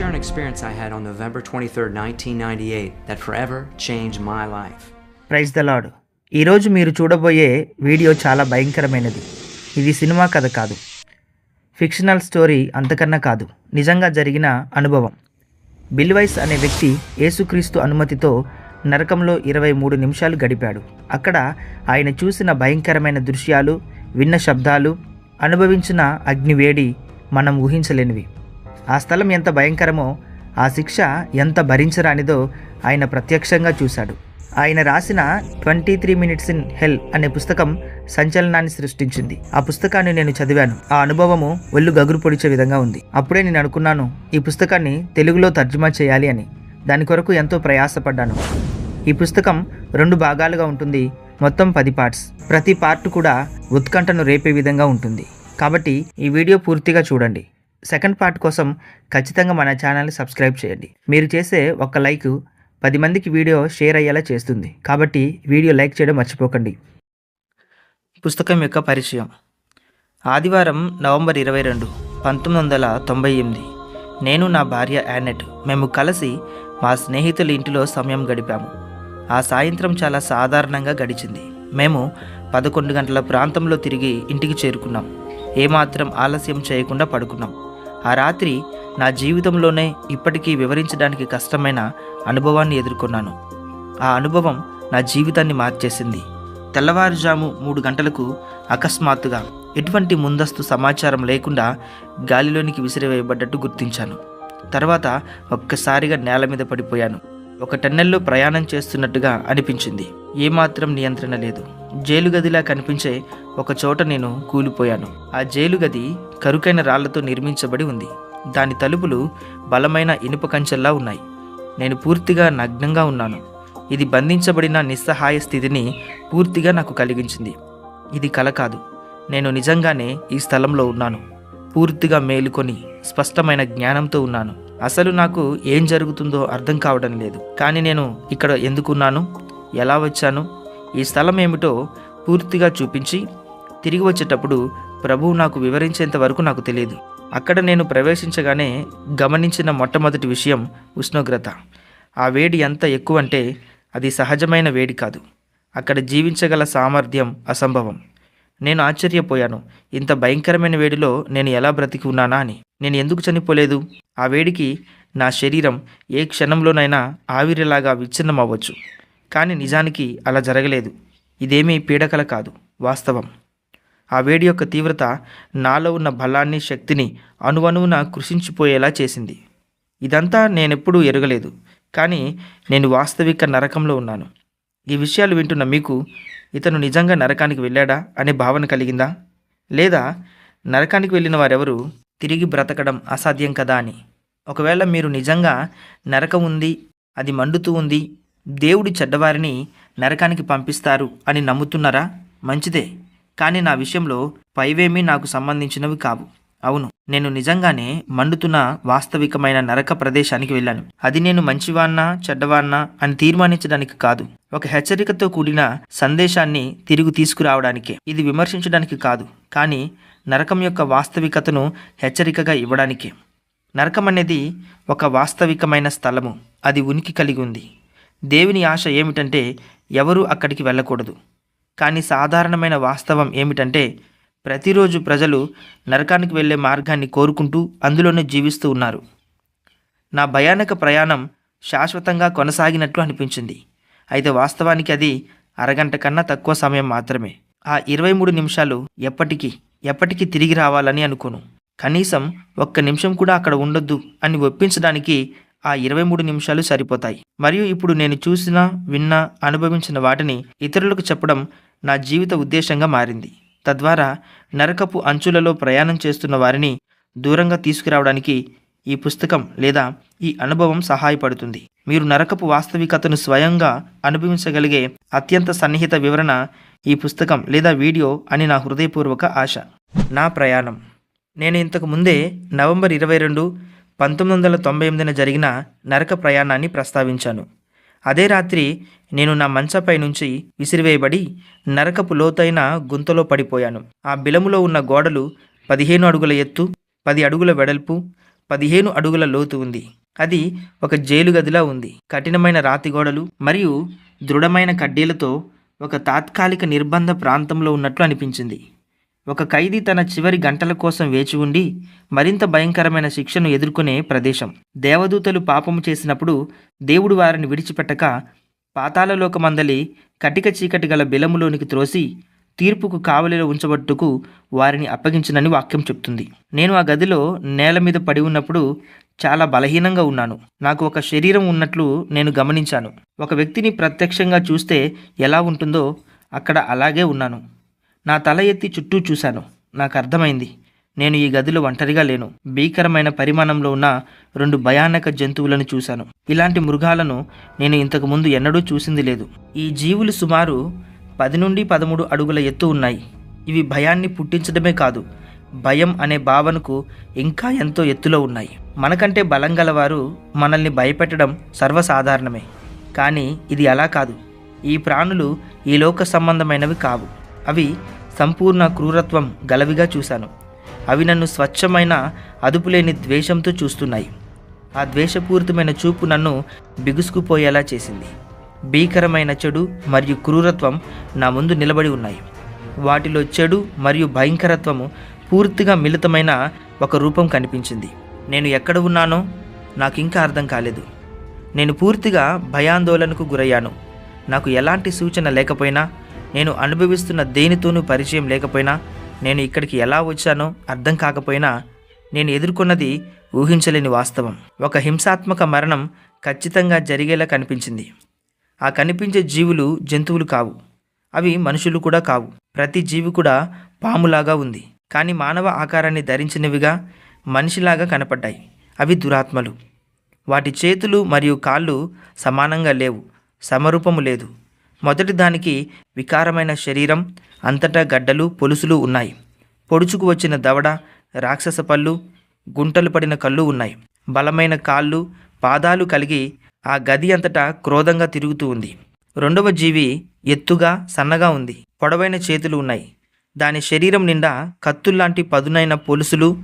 share an experience I had on November 23rd, 1998 that forever changed my life. Praise the Lord ఈరోజు మీరు చూడబోయే video చాలా భయంకరమైనది. ఇది cinema కథ కాదు. ఫిక్షనల్ స్టోరీ అంతకన్నా కాదు. నిజంగా జరిగిన అనుభవం. బిల్వైస్ అనే వ్యక్తి యేసుక్రీస్తు అనుమతితో నరకంలో ఇరవై మూడు నిమిషాలు గడిపాడు. అక్కడ ఆయన చూసిన భయంకరమైన దృశ్యాలు విన్న శబ్దాలు అనుభవించిన అగ్నివేడి మనం ఊహించలేనివి. ఆ స్థలం ఎంత భయంకరమో ఆ శిక్ష ఎంత భరించరానిదో ఆయన ప్రత్యక్షంగా చూశాడు. ఆయన రాసిన twenty three minutes in hell అనే పుస్తకం సంచలనాన్ని సృష్టించింది. ఆ పుస్తకాన్ని నేను చదివాను. ఆ అనుభవము ఒళ్ళు గగురు పొడిచే విధంగా ఉంది. అప్పుడే నేను అనుకున్నాను ఈ పుస్తకాన్ని తెలుగులో తర్జుమా చేయాలి అని. దాని కొరకు ఎంతో ప్రయాసపడ్డాను. ఈ పుస్తకం రెండు భాగాలుగా ఉంటుంది మొత్తం పది పార్ట్స్. ప్రతి పార్ట్ కూడా ఉత్కంఠను రేపే విధంగా ఉంటుంది. కాబట్టి ఈ వీడియో పూర్తిగా చూడండి. సెకండ్ పార్ట్ కోసం ఖచ్చితంగా మన ఛానల్ని సబ్స్క్రైబ్ చేయండి. మీరు చేసే ఒక లైక్ పది మందికి వీడియో షేర్ అయ్యేలా చేస్తుంది. కాబట్టి వీడియో లైక్ చేయడం మర్చిపోకండి. పుస్తకం యొక్క పరిచయం. ఆదివారం నవంబర్ ఇరవై రెండు పంతొమ్మిది వందల తొంభై ఎనిమిది. నేను నా భార్య యానెట్ మేము కలిసి మా స్నేహితుల ఇంటిలో సమయం గడిపాము. ఆ సాయంత్రం చాలా సాధారణంగా గడిచింది. మేము పదకొండు గంటల ప్రాంతంలో తిరిగి ఇంటికి చేరుకున్నాం. ఏమాత్రం ఆలస్యం చేయకుండా పడుకున్నాం. ఆ రాత్రి నా జీవితంలోనే ఇప్పటికీ వివరించడానికి కష్టమైన అనుభవాన్ని ఎదుర్కొన్నాను. ఆ అనుభవం నా జీవితాన్ని మార్చేసింది. తెల్లవారుజాము మూడు గంటలకు అకస్మాత్తుగా ఎటువంటి ముందస్తు సమాచారం లేకుండా గాలిలోనికి విసిరివేయబడ్డట్టు గుర్తించాను. తర్వాత ఒక్కసారిగా నేల మీద పడిపోయాను. ఒక టన్నెల్లో ప్రయాణం చేస్తున్నట్టుగా అనిపించింది. ఏమాత్రం నియంత్రణ లేదు. జైలు గదిలా కనిపించే ఒక చోట నేను కూలిపోయాను. ఆ జైలు గది కరుకైన రాళ్ళతో నిర్మించబడి ఉంది. దాని తలుపులు బలమైన ఇనుప కంచెల్లా ఉన్నాయి. నేను పూర్తిగా నగ్నంగా ఉన్నాను. ఇది బంధించబడిన నిస్సహాయ స్థితిని పూర్తిగా నాకు కలిగించింది. ఇది కల కాదు. నేను నిజంగానే ఈ స్థలంలో ఉన్నాను. పూర్తిగా మేలుకొని స్పష్టమైన జ్ఞానంతో ఉన్నాను. అసలు నాకు ఏం జరుగుతుందో అర్థం కావడం లేదు. కానీ నేను ఇక్కడ ఎందుకున్నాను? ఎలా వచ్చాను? ఈ స్థలం ఏమిటో పూర్తిగా చూపించి తిరిగి వచ్చేటప్పుడు ప్రభువు నాకు వివరించేంత వరకు నాకు తెలియదు. అక్కడ నేను ప్రవేశించగానే గమనించిన మొట్టమొదటి విషయం ఉష్ణోగ్రత. ఆ వేడి ఎంత ఎక్కువ అంటే అది సహజమైన వేడి కాదు. అక్కడ జీవించగల సామర్థ్యం అసంభవం. నేను ఆశ్చర్యపోయాను. ఇంత భయంకరమైన వేడిలో నేను ఎలా బ్రతికి ఉన్నానా అని. నేను ఎందుకు చనిపోలేదు? ఆ వేడికి నా శరీరం ఏ క్షణంలోనైనా ఆవిరిలాగా విచ్ఛిన్నం అవ్వచ్చు కానీ నిజానికి అలా జరగలేదు. ఇదేమీ పీడకల కాదు వాస్తవం. ఆ వేడి యొక్క తీవ్రత నాలో ఉన్న బలాన్ని శక్తిని అణువణువున కృషించిపోయేలా చేసింది. ఇదంతా నేనెప్పుడూ ఎరగలేదు. కానీ నేను వాస్తవిక నరకంలో ఉన్నాను. ఈ విషయాలు వింటున్న మీకు ఇతను నిజంగా నరకానికి వెళ్ళాడా అనే భావన కలిగిందా? లేదా నరకానికి వెళ్ళిన వారెవరు తిరిగి బ్రతకడం అసాధ్యం కదా అని? ఒకవేళ మీరు నిజంగా నరకం ఉంది అది మండుతూ ఉంది దేవుడి చెడ్డవారిని నరకానికి పంపిస్తారు అని నమ్ముతున్నారా? మంచిదే కానీ నా విషయంలో పైవేమీ నాకు సంబంధించినవి కావు. అవును నేను నిజంగానే మండుతున్న వాస్తవికమైన నరక ప్రదేశానికి వెళ్ళాను. అది నేను మంచివాన్నా చెడ్డవాన్నా అని తీర్మానించడానికి కాదు. ఒక హెచ్చరికతో కూడిన సందేశాన్ని తిరిగి తీసుకురావడానికే. ఇది విమర్శించడానికి కాదు కానీ నరకం యొక్క వాస్తవికతను హెచ్చరికగా ఇవ్వడానికే. నరకం అనేది ఒక వాస్తవికమైన స్థలము. అది ఉనికి కలిగి ఉంది. దేవుని ఆశ ఏమిటంటే ఎవరూ అక్కడికి వెళ్ళకూడదు. కానీ సాధారణమైన వాస్తవం ఏమిటంటే ప్రతిరోజు ప్రజలు నరకానికి వెళ్ళే మార్గాన్ని కోరుకుంటూ అందులోనే జీవిస్తూ ఉన్నారు. నా భయానక ప్రయాణం శాశ్వతంగా కొనసాగినట్లు అనిపించింది. అయితే వాస్తవానికి అది అరగంట కన్నా తక్కువ సమయం మాత్రమే. ఆ ఇరవై మూడు నిమిషాలు ఎప్పటికీ ఎప్పటికీ తిరిగి రావాలని అనుకోను. కనీసం ఒక్క నిమిషం కూడా అక్కడ ఉండొద్దు అని ఒప్పించడానికి ఆ ఇరవై మూడు నిమిషాలు సరిపోతాయి. మరియు ఇప్పుడు నేను చూసిన విన్న అనుభవించిన వాటిని ఇతరులకు చెప్పడం నా జీవిత ఉద్దేశంగా మారింది. తద్వారా నరకపు అంచులలో ప్రయాణం చేస్తున్న వారిని దూరంగా తీసుకురావడానికి ఈ పుస్తకం లేదా ఈ అనుభవం సహాయపడుతుంది. మీరు నరకపు వాస్తవికతను స్వయంగా అనుభవించగలిగే అత్యంత సన్నిహిత వివరణ ఈ పుస్తకం లేదా వీడియో అని నా హృదయపూర్వక ఆశ. నా ప్రయాణం. నేను ఇంతకు ముందే నవంబర్ ఇరవై రెండు పంతొమ్మిది వందల తొంభై ఎనిమిదిన జరిగిన నరక ప్రయాణాన్ని ప్రస్తావించాను. అదే రాత్రి నేను నా మంచపై నుంచి విసిరివేయబడి నరకపు లోతైన గుంతలో పడిపోయాను. ఆ బిలములో ఉన్న గోడలు పదిహేను అడుగుల ఎత్తు పది అడుగుల వెడల్పు పదిహేను అడుగుల లోతు ఉంది. అది ఒక జైలు గదిలా ఉంది. కఠినమైన రాతి గోడలు మరియు దృఢమైన కడ్డీలతో ఒక తాత్కాలిక నిర్బంధ ప్రాంతంలో ఉన్నట్లు అనిపించింది. ఒక ఖైదీ తన చివరి గంటల కోసం వేచి ఉండి మరింత భయంకరమైన శిక్షను ఎదుర్కొనే ప్రదేశం. దేవదూతలు పాపము చేసినప్పుడు దేవుడు వారిని విడిచిపెట్టక పాతాళలోకమందలి కటిక చీకటి గల బిలములోనికి త్రోసి తీర్పుకు కావలిలో ఉంచబట్టుకు వారిని అప్పగించినని వాక్యం చెప్తుంది. నేను ఆ గదిలో నేల మీద పడి ఉన్నప్పుడు చాలా బలహీనంగా ఉన్నాను. నాకు ఒక శరీరం ఉన్నట్లు నేను గమనించాను. ఒక వ్యక్తిని ప్రత్యక్షంగా చూస్తే ఎలా ఉంటుందో అక్కడ అలాగే ఉన్నాను. నా తల ఎత్తి చుట్టూ చూశాను. నాకు అర్థమైంది. నేను ఈ గదిలో ఒంటరిగా లేను. భీకరమైన పరిమాణంలో ఉన్న రెండు భయానక జంతువులను చూశాను. ఇలాంటి మృగాలను నేను ఇంతకు ముందు ఎన్నడూ చూసింది లేదు. ఈ జీవులు సుమారు పది నుండి పదమూడు అడుగుల ఎత్తు ఉన్నాయి. ఇవి భయాన్ని పుట్టించడమే కాదు భయం అనే భావనకు ఇంకా ఎంతో ఎత్తులో ఉన్నాయి. మనకంటే బలం గలవారు మనల్ని భయపెట్టడం సర్వసాధారణమే. కానీ ఇది అలా కాదు. ఈ ప్రాణులు ఈ లోక సంబంధమైనవి కావు. అవి సంపూర్ణ క్రూరత్వం గలవిగా చూశాను. అవి నన్ను స్వచ్ఛమైన అదుపులేని ద్వేషంతో చూస్తున్నాయి. ఆ ద్వేషపూరితమైన చూపు నన్ను బిగుసుకుపోయేలా చేసింది. భీకరమైన చెడు మరియు క్రూరత్వం నా ముందు నిలబడి ఉన్నాయి. వాటిలో చెడు మరియు భయంకరత్వము పూర్తిగా మిళితమైన ఒక రూపం కనిపించింది. నేను ఎక్కడ ఉన్నానో నాకు ఇంకా అర్థం కాలేదు. నేను పూర్తిగా భయాందోళనకు గురయ్యాను. నాకు ఎలాంటి సూచన లేకపోయినా నేను అనుభవిస్తున్న దేనితోనూ పరిచయం లేకపోయినా నేను ఇక్కడికి ఎలా వచ్చానో అర్థం కాకపోయినా నేను ఎదుర్కొన్నది ఊహించలేని వాస్తవం. ఒక హింసాత్మక మరణం ఖచ్చితంగా జరిగేలా కనిపించింది. ఆ కనిపించే జీవులు జంతువులు కావు. అవి మనుషులు కూడా కావు. ప్రతి జీవి కూడా పాములాగా ఉంది. కానీ మానవ ఆకారాన్ని ధరించినవిగా మనిషిలాగా కనపడ్డాయి. అవి దురాత్మలు. వాటి చేతులు మరియు కాళ్ళు సమానంగా లేవు. సమరూపము లేదు. మొదటి దానికి వికారమైన శరీరం అంతటా గడ్డలు పొలుసులు ఉన్నాయి. పొడుచుకు వచ్చిన దవడ రాక్షస పళ్ళు గుంటలు పడిన కళ్ళు ఉన్నాయి. బలమైన కాళ్ళు పాదాలు కలిగి ఆ గది అంతటా క్రోధంగా తిరుగుతూ ఉంది. రెండవ జీవి ఎత్తుగా సన్నగా ఉంది. పొడవైన చేతులు ఉన్నాయి. దాని శరీరం నిండా కత్తుల్లాంటి పదునైన పొలుసులు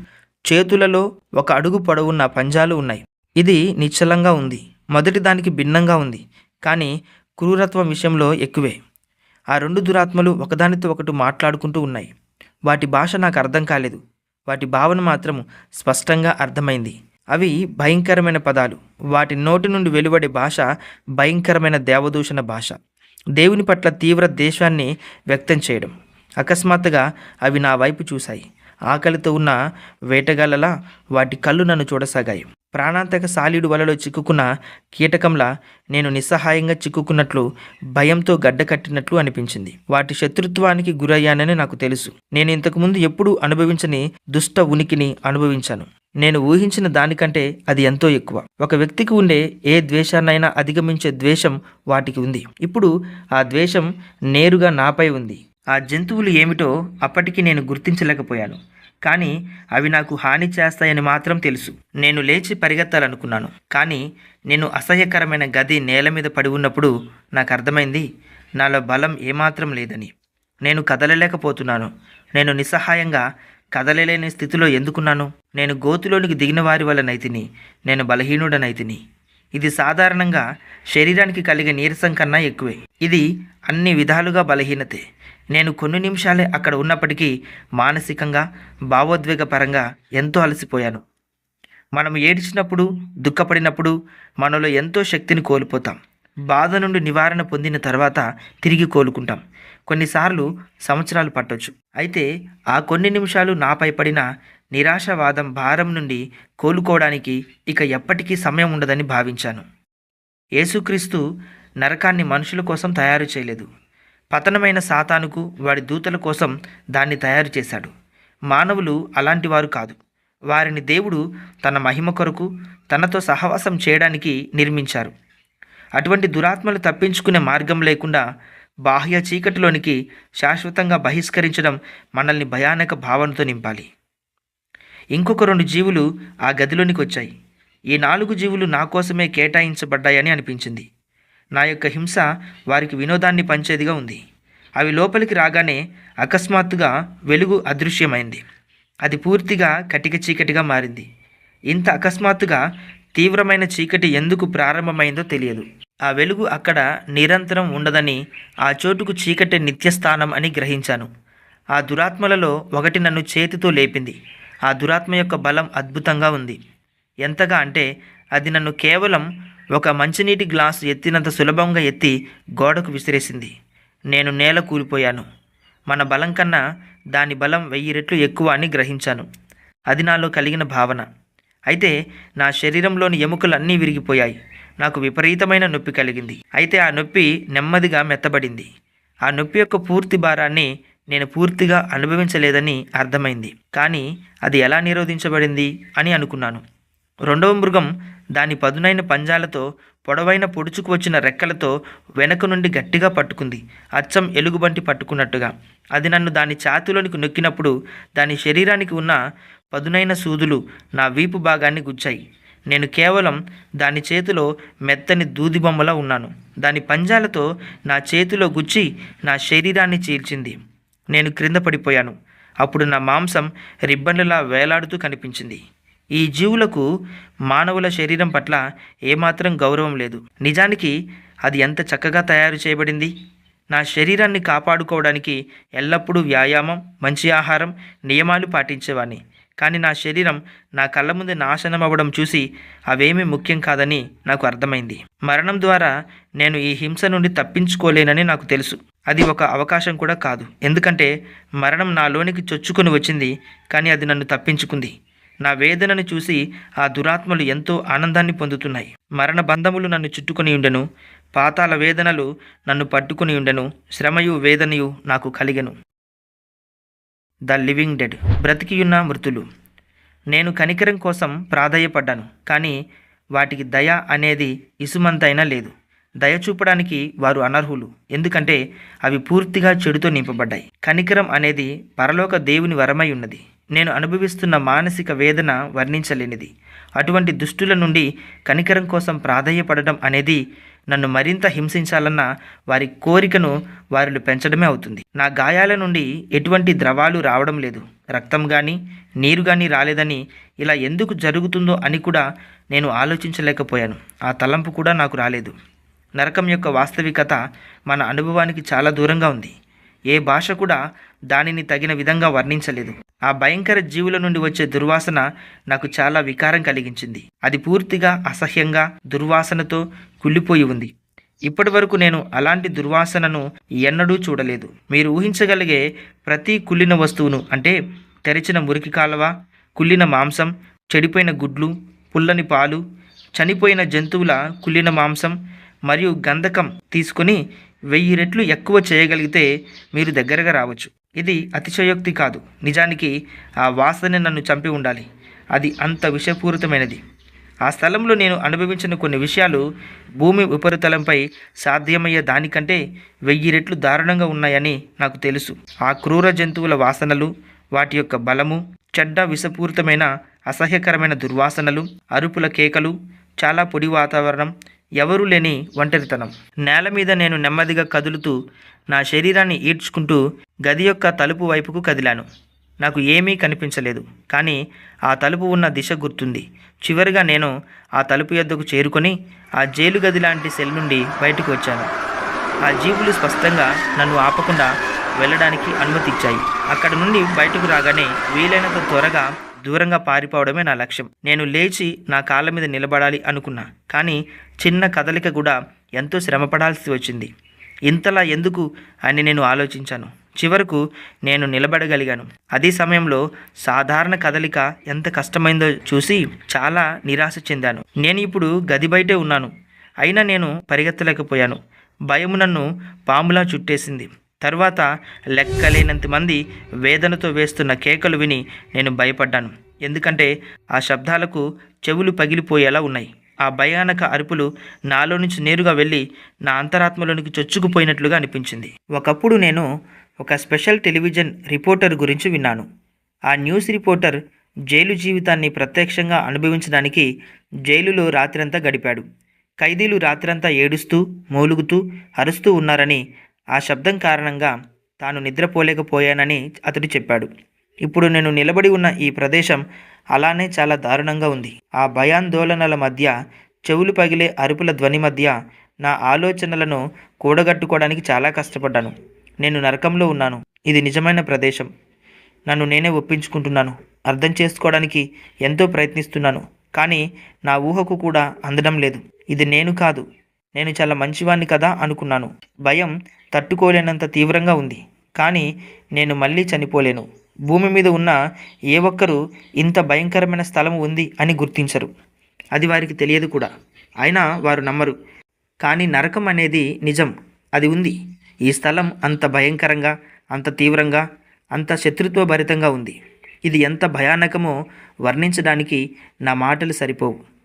చేతులలో ఒక అడుగు పొడవున్న పంజాలు ఉన్నాయి. ఇది నిశ్చలంగా ఉంది. మొదటి దానికి భిన్నంగా ఉంది. కానీ క్రూరత్వం విషయంలో ఎక్కువే. ఆ రెండు దురాత్మలు ఒకదానితో ఒకటి మాట్లాడుకుంటూ ఉన్నాయి. వాటి భాష నాకు అర్థం కాలేదు. వాటి భావన మాత్రం స్పష్టంగా అర్థమైంది. అవి భయంకరమైన పదాలు. వాటి నోటి నుండి వెలువడే భాష భయంకరమైన దేవదూషణ భాష. దేవుని పట్ల తీవ్ర దేశాన్ని వ్యక్తం చేయడం. అకస్మాత్తుగా అవి నా వైపు చూశాయి. ఆకలితో ఉన్న వేటగాళ్ళలా వాటి కళ్ళు నన్ను చూడసాగాయి. ప్రాణాంతక సాలీడు వలలో చిక్కుకున్న కీటకంలా నేను నిస్సహాయంగా చిక్కుకున్నట్లు భయంతో గడ్డకట్టినట్లు అనిపించింది. వాటి శత్రుత్వానికి గురయ్యానని నాకు తెలుసు. నేను ఇంతకుముందు ఎప్పుడూ అనుభవించని దుష్ట ఉనికిని అనుభవించాను. నేను ఊహించిన దానికంటే అది ఎంతో ఎక్కువ. ఒక వ్యక్తికి ఉండే ఏ ద్వేషాన్నైనా అధిగమించే ద్వేషం వాటికి ఉంది. ఇప్పుడు ఆ ద్వేషం నేరుగా నాపై ఉంది. ఆ జంతువులు ఏమిటో అప్పటికి నేను గుర్తించలేకపోయాను. కానీ అవి నాకు హాని చేస్తాయని మాత్రం తెలుసు. నేను లేచి పరిగెత్తాలనుకున్నాను. కానీ నేను అసహ్యకరమైన గది నేల మీద పడి ఉన్నప్పుడు నాకు అర్థమైంది నాలో బలం ఏమాత్రం లేదని. నేను కదలలేకపోతున్నాను. నేను నిస్సహాయంగా కదలలేని స్థితిలో ఎందుకున్నాను? నేను గోతులోనికి దిగిన వారి వల్ల నైతిని నేను బలహీనుడనైతిని. ఇది సాధారణంగా శరీరానికి కలిగే నీరసం కన్నా ఎక్కువే. ఇది అన్ని విధాలుగా బలహీనతే. నేను కొన్ని నిమిషాలే అక్కడ ఉన్నప్పటికీ మానసికంగా భావోద్వేగపరంగా ఎంతో అలసిపోయాను. మనం ఏడ్చినప్పుడు దుఃఖపడినప్పుడు మనలో ఎంతో శక్తిని కోల్పోతాం. బాధ నుండి నివారణ పొందిన తర్వాత తిరిగి కోలుకుంటాం. కొన్నిసార్లు సంవత్సరాలు పట్టొచ్చు. అయితే ఆ కొన్ని నిమిషాలు నాపై పడిన నిరాశవాదం భారం నుండి కోలుకోవడానికి ఇక ఎప్పటికీ సమయం ఉండదని భావించాను. యేసుక్రీస్తు నరకాన్ని మనుషుల కోసం తయారు చేయలేదు. పతనమైన సాతానుకు వాడి దూతల కోసం దాన్ని తయారు చేశాడు. మానవులు అలాంటి వారు కాదు. వారిని దేవుడు తన మహిమ కొరకు తనతో సహవాసం చేయడానికి నిర్మించారు. అటువంటి దురాత్మలు తప్పించుకునే మార్గం లేకుండా బాహ్య చీకటిలోనికి శాశ్వతంగా బహిష్కరించడం మనల్ని భయానక భావనతో నింపాలి. ఇంకొక రెండు జీవులు ఆ గదిలోనికి వచ్చాయి. ఈ నాలుగు జీవులు నా కోసమే కేటాయించబడ్డాయని అనిపించింది. నా యొక్క హింస వారికి వినోదాన్ని పంచేదిగా ఉంది. అవి లోపలికి రాగానే అకస్మాత్తుగా వెలుగు అదృశ్యమైంది. అది పూర్తిగా కటిక చీకటిగా మారింది. ఇంత అకస్మాత్తుగా తీవ్రమైన చీకటి ఎందుకు ప్రారంభమైందో తెలియదు. ఆ వెలుగు అక్కడ నిరంతరం ఉండదని ఆ చోటుకు చీకటి నిత్యస్థానం అని గ్రహించాను. ఆ దురాత్మలలో ఒకటి నన్ను చేతితో లేపింది. ఆ దురాత్మ యొక్క బలం అద్భుతంగా ఉంది. ఎంతగా అంటే అది నన్ను కేవలం ఒక మంచినీటి గ్లాసు ఎత్తినంత సులభంగా ఎత్తి గోడకు విసిరేసింది. నేను నేల కూలిపోయాను. మన బలం కన్నా దాని బలం వెయ్యి రెట్లు ఎక్కువ అని గ్రహించాను. అది నాలో కలిగిన భావన. అయితే నా శరీరంలోని ఎముకలు అన్నీ విరిగిపోయాయి. నాకు విపరీతమైన నొప్పి కలిగింది. అయితే ఆ నొప్పి నెమ్మదిగా మెత్తబడింది. ఆ నొప్పి యొక్క పూర్తి భారాన్ని నేను పూర్తిగా అనుభవించలేదని అర్థమైంది. కానీ అది ఎలా నిరోధించబడింది అని అనుకున్నాను. రెండవ మృగం దాని పదునైన పంజాలతో పొడవైన పొడుచుకు వచ్చిన రెక్కలతో వెనక నుండి గట్టిగా పట్టుకుంది. అచ్చం ఎలుగుబంటి పట్టుకున్నట్టుగా. అది నన్ను దాని ఛాతీలోనికి నొక్కినప్పుడు దాని శరీరానికి ఉన్న పదునైన సూదులు నా వీపు భాగాన్ని గుచ్చాయి. నేను కేవలం దాని చేతిలో మెత్తని దూది బొమ్మలా ఉన్నాను. దాని పంజాలతో నా చేతిలో గుచ్చి నా శరీరాన్ని చీల్చింది. నేను క్రింద పడిపోయాను. అప్పుడు నా మాంసం రిబ్బన్లలా వేలాడుతూ కనిపించింది. ఈ జీవులకు మానవుల శరీరం పట్ల ఏమాత్రం గౌరవం లేదు. నిజానికి అది ఎంత చక్కగా తయారు చేయబడింది? నా శరీరాన్ని కాపాడుకోవడానికి ఎల్లప్పుడూ వ్యాయామం మంచి ఆహారం నియమాలు పాటించేవాడిని కానీ నా శరీరం నా కళ్ళ ముందు నాశనం అవ్వడం చూసి అవేమీ ముఖ్యం కాదని నాకు అర్థమైంది. మరణం ద్వారా నేను ఈ హింస నుండి తప్పించుకోలేనని నాకు తెలుసు. అది ఒక అవకాశం కూడా కాదు. ఎందుకంటే మరణం నాలోనికి చొచ్చుకొని వచ్చింది కానీ అది నన్ను తప్పించుకుంది. నా వేదనను చూసి ఆ దురాత్మలు ఎంతో ఆనందాన్ని పొందుతున్నాయి. మరణ బంధములు నన్ను చుట్టుకొని ఉండెను. పాతాల వేదనలు నన్ను పట్టుకొని ఉండెను. శ్రమయు వేదనయు నాకు కలిగెను. The living dead. బ్రతికియున్న మృతులు. నేను కనికరం కోసం ప్రాధాయపడ్డాను కానీ వాటికి దయ అనేది ఇసుమంతైనా లేదు. దయ చూపడానికి వారు అనర్హులు ఎందుకంటే అవి పూర్తిగా చెడుతో నింపబడ్డాయి. కనికరం అనేది పరలోక దేవుని వరమై ఉన్నది. నేను అనుభవిస్తున్న మానసిక వేదన వర్ణించలేనిది. అటువంటి దుష్టుల నుండి కనికరం కోసం ప్రాధేయపడడం అనేది నన్ను మరింత హింసించాలన్న వారి కోరికను వారిలో పెంచడమే అవుతుంది. నా గాయాల నుండి ఎటువంటి ద్రవాలు రావడం లేదు. రక్తం కానీ నీరు కానీ రాలేదని ఇలా ఎందుకు జరుగుతుందో అని కూడా నేను ఆలోచించలేకపోయాను. ఆ తలంపు కూడా నాకు రాలేదు. నరకం యొక్క వాస్తవికత మన అనుభవానికి చాలా దూరంగా ఉంది. ఏ భాష కూడా దానిని తగిన విధంగా వర్ణించలేదు. ఆ భయంకర జీవుల నుండి వచ్చే దుర్వాసన నాకు చాలా వికారం కలిగించింది. అది పూర్తిగా అసహ్యంగా దుర్వాసనతో కుళ్ళిపోయి ఉంది. ఇప్పటి వరకు నేను అలాంటి దుర్వాసనను ఎన్నడూ చూడలేదు. మీరు ఊహించగలిగే ప్రతి కుళ్ళిన వస్తువును అంటే తెరిచిన మురికి కాలవ కుళ్ళిన మాంసం చెడిపోయిన గుడ్లు పుల్లని పాలు చనిపోయిన జంతువుల కుళ్ళిన మాంసం మరియు గంధకం తీసుకొని వెయ్యి రెట్లు ఎక్కువ చేయగలిగితే మీరు దగ్గరగా రావచ్చు. ఇది అతిశయోక్తి కాదు. నిజానికి ఆ వాసన నన్ను చంపి ఉండాలి. అది అంత విషపూరితమైనది. ఆ స్థలంలో నేను అనుభవించిన కొన్ని విషయాలు భూమి ఉపరితలంపై సాధ్యమయ్యే దానికంటే వెయ్యి రెట్లు దారుణంగా ఉన్నాయని నాకు తెలుసు. ఆ క్రూర జంతువుల వాసనలు వాటి యొక్క బలము చెడ్డ విషపూరితమైన అసహ్యకరమైన దుర్వాసనలు అరుపుల కేకలు చాలా పొడి వాతావరణం ఎవరూ లేని ఒంటరితనం. నేల మీద నేను నెమ్మదిగా కదులుతూ నా శరీరాన్ని ఈడ్చుకుంటూ గది యొక్క తలుపు వైపుకు కదిలాను. నాకు ఏమీ కనిపించలేదు కానీ ఆ తలుపు ఉన్న దిశ గుర్తుంది. చివరిగా నేను ఆ తలుపు యొద్దకు చేరుకొని ఆ జైలు గది లాంటి సెల్ నుండి బయటకు వచ్చాను. ఆ జీవులు స్పష్టంగా నన్ను ఆపకుండా వెళ్ళడానికి అనుమతి ఇచ్చాయి అక్కడ నుండి బయటకు రాగానే వీలైనంత త్వరగా దూరంగా పారిపోవడమే నా లక్ష్యం. నేను లేచి నా కాళ్ళ మీద నిలబడాలి అనుకున్నా. కానీ చిన్న కదలిక కూడా ఎంతో శ్రమపడాల్సి వచ్చింది. ఇంతలా ఎందుకు అని నేను ఆలోచించాను. చివరకు నేను నిలబడగలిగాను. అదే సమయంలో సాధారణ కదలిక ఎంత కష్టమైందో చూసి చాలా నిరాశ చెందాను. నేను ఇప్పుడు గది బయటే ఉన్నాను. అయినా నేను పరిగెత్తలేకపోయాను. భయము నన్ను పాములా చుట్టేసింది. తర్వాత లెక్కలేనంత మంది వేదనతో వేస్తున్న కేకలు విని నేను భయపడ్డాను. ఎందుకంటే ఆ శబ్దాలకు చెవులు పగిలిపోయేలా ఉన్నాయి. ఆ భయానక అరుపులు నాలో నుంచి నేరుగా వెళ్ళి నా అంతరాత్మలోనికి చొచ్చుకుపోయినట్లుగా అనిపించింది. ఒకప్పుడు నేను ఒక స్పెషల్ టెలివిజన్ రిపోర్టర్ గురించి విన్నాను. ఆ న్యూస్ రిపోర్టర్ జైలు జీవితాన్ని ప్రత్యక్షంగా అనుభవించడానికి జైలులో రాత్రంతా గడిపాడు. ఖైదీలు రాత్రంతా ఏడుస్తూ మూలుగుతూ అరుస్తూ ఉన్నారని ఆ శబ్దం కారణంగా తాను నిద్రపోలేకపోయానని అతడు చెప్పాడు. ఇప్పుడు నేను నిలబడి ఉన్న ఈ ప్రదేశం అలానే చాలా దారుణంగా ఉంది. ఆ భయాందోళనల మధ్య చెవులు పగిలే అరుపుల ధ్వని మధ్య నా ఆలోచనలను కూడగట్టుకోవడానికి చాలా కష్టపడ్డాను. నేను నరకంలో ఉన్నాను. ఇది నిజమైన ప్రదేశం. నన్ను నేనే ఒప్పించుకుంటున్నాను. అర్థం చేసుకోవడానికి ఎంతో ప్రయత్నిస్తున్నాను. కానీ నా ఊహకు కూడా అందడం లేదు. ఇది నేను కాదు. నేను చాలా మంచివాణ్ణి కదా అనుకున్నాను. భయం తట్టుకోలేనంత తీవ్రంగా ఉంది. కానీ నేను మళ్ళీ చనిపోలేను. భూమి మీద ఉన్న ఏ ఒక్కరూ ఇంత భయంకరమైన స్థలం ఉంది అని గుర్తించరు. అది వారికి తెలియదు కూడా. అయినా వారు నమ్మరు. కానీ నరకం అనేది నిజం. అది ఉంది. ఈ స్థలం అంత భయంకరంగా అంత తీవ్రంగా అంత శత్రుత్వభరితంగా ఉంది. ఇది ఎంత భయానకమో వర్ణించడానికి నా మాటలు సరిపోవు.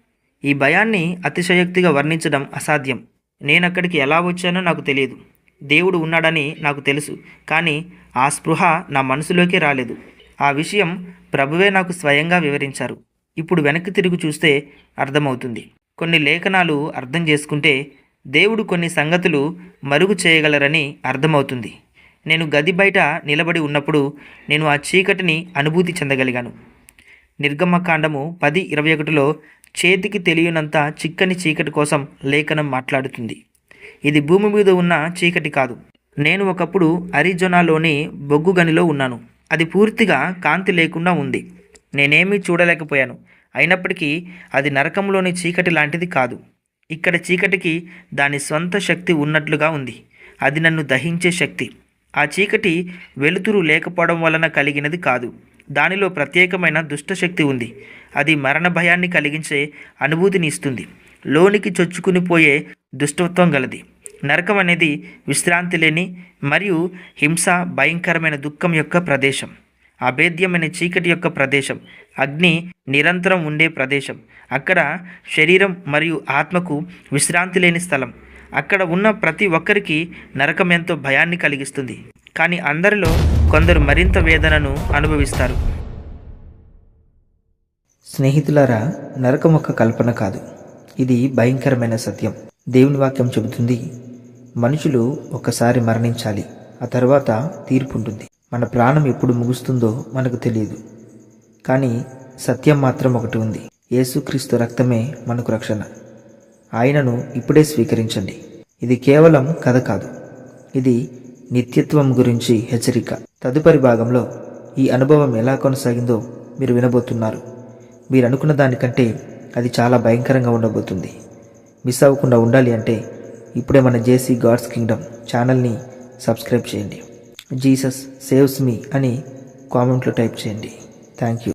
ఈ భయాన్ని అతిశయోక్తిగా వర్ణించడం అసాధ్యం. నేను అక్కడికి ఎలా వచ్చానో నాకు తెలియదు. దేవుడు ఉన్నాడని నాకు తెలుసు కానీ ఆ స్పృహ నా మనసులోకి రాలేదు. ఆ విషయం ప్రభువే నాకు స్వయంగా వివరించారు. ఇప్పుడు వెనక్కి తిరిగి చూస్తే అర్థమవుతుంది. కొన్ని లేఖనాలు అర్థం చేసుకుంటే దేవుడు కొన్ని సంగతులు మరుగు చేయగలరని అర్థమవుతుంది. నేను గది బయట నిలబడి ఉన్నప్పుడు నేను ఆ చీకటిని అనుభూతి చెందగలిగాను. నిర్గమకాండము పది ఇరవై ఒకటిలో చేతికి తెలియనంత చిక్కని చీకటి కోసం లేఖనం మాట్లాడుతుంది. ఇది భూమి మీద ఉన్న చీకటి కాదు. నేను ఒకప్పుడు అరిజోనాలోని బొగ్గు గనిలో ఉన్నాను. అది పూర్తిగా కాంతి లేకుండా ఉంది. నేనేమీ చూడలేకపోయాను. అయినప్పటికీ అది నరకంలోని చీకటి లాంటిది కాదు. ఇక్కడ చీకటికి దాని స్వంత శక్తి ఉన్నట్లుగా ఉంది. అది నన్ను దహించే శక్తి. ఆ చీకటి వెలుతురు లేకపోవడం వలన కలిగినది కాదు. దానిలో ప్రత్యేకమైన దుష్టశక్తి ఉంది. అది మరణ భయాన్ని కలిగించే అనుభూతిని ఇస్తుంది. లోనికి చొచ్చుకుని పోయే దుష్టత్వం గలది. నరకం అనేది విశ్రాంతి లేని మరియు హింస భయంకరమైన దుఃఖం యొక్క ప్రదేశం. అభేద్యమైన చీకటి యొక్క ప్రదేశం. అగ్ని నిరంతరం ఉండే ప్రదేశం. అక్కడ శరీరం మరియు ఆత్మకు విశ్రాంతి లేని స్థలం. అక్కడ ఉన్న ప్రతి ఒక్కరికి నరకం ఎంతో భయాన్ని కలిగిస్తుంది. కానీ అందరిలో కొందరు మరింత వేదనను అనుభవిస్తారు. స్నేహితులారా నరకం ఒక కల్పన కాదు. ఇది భయంకరమైన సత్యం. దేవుని వాక్యం చెబుతుంది మనుషులు ఒకసారి మరణించాలి ఆ తర్వాత తీర్పు ఉంటుంది. మన ప్రాణం ఎప్పుడు ముగుస్తుందో మనకు తెలియదు. కానీ సత్యం మాత్రం ఒకటి ఉంది. యేసుక్రీస్తు రక్తమే మనకు రక్షణ. ఆయనను ఇప్పుడే స్వీకరించండి. ఇది కేవలం కథ కాదు. ఇది నిత్యత్వం గురించి హెచ్చరిక. తదుపరి భాగంలో ఈ అనుభవం ఎలా కొనసాగిందో మీరు వినబోతున్నారు. మీరు అనుకున్న దానికంటే అది చాలా భయంకరంగా ఉండబోతుంది. మిస్ అవ్వకుండా ఉండాలి అంటే ఇప్పుడే మన జేసీ గాడ్స్ కింగ్డమ్ ఛానల్ని సబ్స్క్రైబ్ చేయండి. జీసస్ సేవ్స్ మీ అని కామెంట్లో టైప్ చేయండి. Thank you.